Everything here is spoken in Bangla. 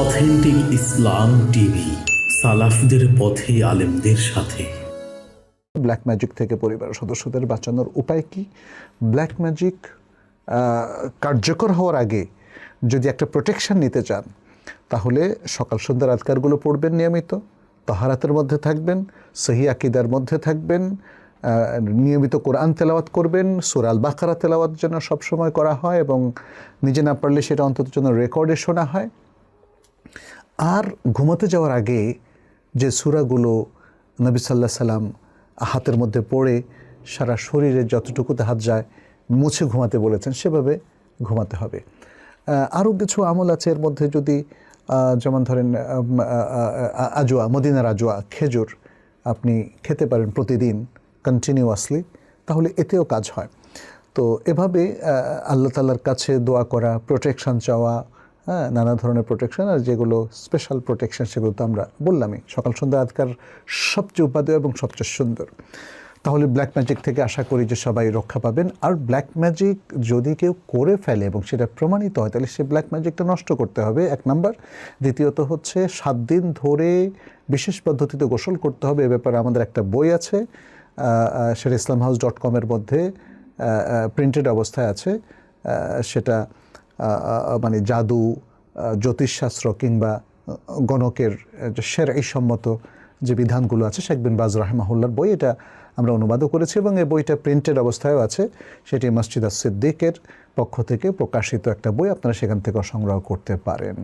অথেন্টিক ইসলাম টিভি, সালাফদের পথে আলেমদের সাথে। ব্ল্যাক ম্যাজিক থেকে পরিবারের সদস্যদের বাঁচানোর উপায় কি? ব্ল্যাক ম্যাজিক কার্যকর হওয়ার আগে যদি একটা প্রোটেকশন নিতে চান, তাহলে সকাল সন্ধ্যার আজকারগুলো পড়বেন নিয়মিত, তাহারাতের মধ্যে থাকবেন, সহি আকিদার মধ্যে থাকবেন নিয়মিত কোরআন তেলাওয়াত করবেন সুরাল বাকারা তেলাওয়াত যেন সবসময় করা হয় এবং নিজে না পারলে সেটা অন্তত যেন রেকর্ডে শোনা হয়। আর ঘুমাতে যাওয়ার আগে যে সুরাগুলো নবী সাল্লাহ সাল্লাম হাতের মধ্যে পড়ে সারা শরীরে যতটুকুতে হাত যায় মুছে ঘুমাতে বলেছেন, সেভাবে ঘুমাতে হবে। আরও কিছু আমল আছে এর মধ্যে যদি যেমন ধরেন আজোয়া, মদিনার আজোয়া, খেজুর আপনি খেতে পারেন প্রতিদিন কন্টিনিউয়াসলি তাহলে এতেও কাজ হয়। তো এভাবে আল্লাহ তাল্লার কাছে দোয়া করা প্রোটেকশন চাওয়া হ্যাঁ নানা ধরনের প্রোটেকশন আর যেগুলো স্পেশাল প্রোটেকশন সেগুলো তো আমরা বললামই। সকাল, সন্ধ্যা আজকার সবচেয়ে উপাদেয় এবং সবচেয়ে সুন্দর। তাহলে ব্ল্যাক ম্যাজিক থেকে আশা করি যে সবাই রক্ষা পাবেন। আর ব্ল্যাক ম্যাজিক যদি কেউ করে ফেলে এবং সেটা প্রমাণিত হয়, তাহলে সে ব্ল্যাক ম্যাজিকটা নষ্ট করতে হবে, এক নাম্বার। দ্বিতীয়ত হচ্ছে সাত দিন ধরে বিশেষ পদ্ধতিতে গোসল করতে হবে, এ ব্যাপারে আমাদের একটা বই আছে সেটা ইসলাম হাউস ডট কমের মধ্যে প্রিন্টেড অবস্থায় আছে সেটা মানে জাদু জ্যোতিষশাস্ত্র কিংবা গণকের সের এই সম্মত যে বিধানগুলো আছে, শেখ বিন বাজ রাহমাহুল্লার বই, এটা আমরা অনুবাদও করেছি এবং এই বইটা প্রিন্টেড অবস্থায়ও আছে। সেটি মসজিদ সিদ্দিকের পক্ষ থেকে প্রকাশিত একটা বই, আপনারা সেখান থেকে সংগ্রহ করতে পারেন।